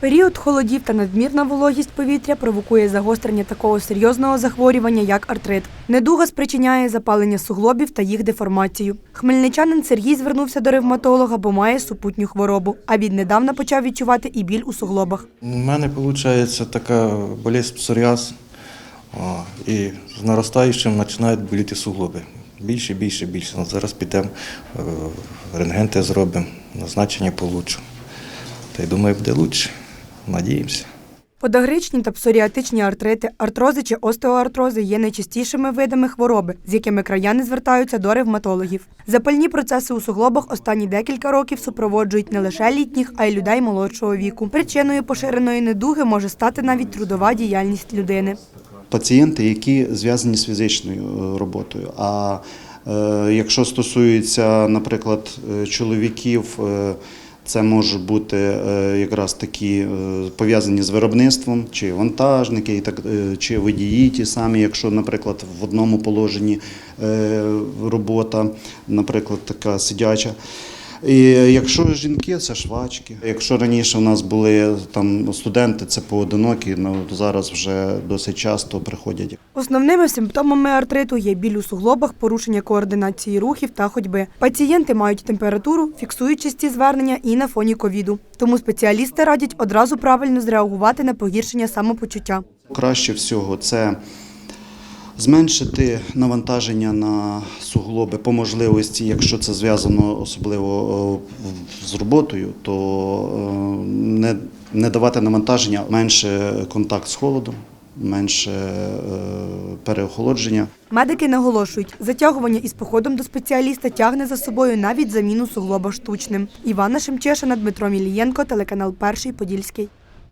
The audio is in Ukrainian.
Період холодів та надмірна вологість повітря провокує загострення такого серйозного захворювання, як артрит. Недуга спричиняє запалення суглобів та їх деформацію. Хмельничанин Сергій звернувся до ревматолога, бо має супутню хворобу, а віднедавна почав відчувати і біль у суглобах. У мене виходить така болезнь псоріаз, і з наростаючим починають боліти суглоби. Більше, більше, більше. Ну, Зараз підемо, е, рентген зробимо, назначення получу. Та й думаю, буде краще. Надіємося. Подагричні та псоріатичні артрити, артрози чи остеоартрози є найчастішими видами хвороби, з якими краяни звертаються до ревматологів. Запальні процеси у суглобах останні декілька років супроводжують не лише літніх, а й людей молодшого віку. Причиною поширеної недуги може стати навіть трудова діяльність людини. пацієнти, які зв'язані з фізичною е, роботою. А е, якщо стосується, наприклад, е, чоловіків, е, це можуть бути е, якраз такі е, пов'язані з виробництвом, чи вантажники, е, чи водії ті самі, якщо, наприклад, в одному положенні робота, наприклад, така сидяча. І якщо жінки, це швачки. Якщо раніше у нас були там студенти, це поодинокі, ну зараз вже досить часто приходять. Основними симптомами артриту є біль у суглобах, порушення координації рухів та ходьби. Пацієнти мають температуру, фіксують часті звернення і на фоні ковіду. Тому спеціалісти радять одразу правильно зреагувати на погіршення самопочуття. Краще всього це зменшити навантаження на суглоби по можливості, якщо це зв'язано особливо е, з роботою, то е, не, не давати навантаження, менше контакт з холодом, менше е, переохолодження. Медики наголошують, затягування із походом до спеціаліста тягне за собою навіть заміну суглоба штучним. Івана Шемчешина, Дмитро Мілієнко, телеканал Перший Подільський.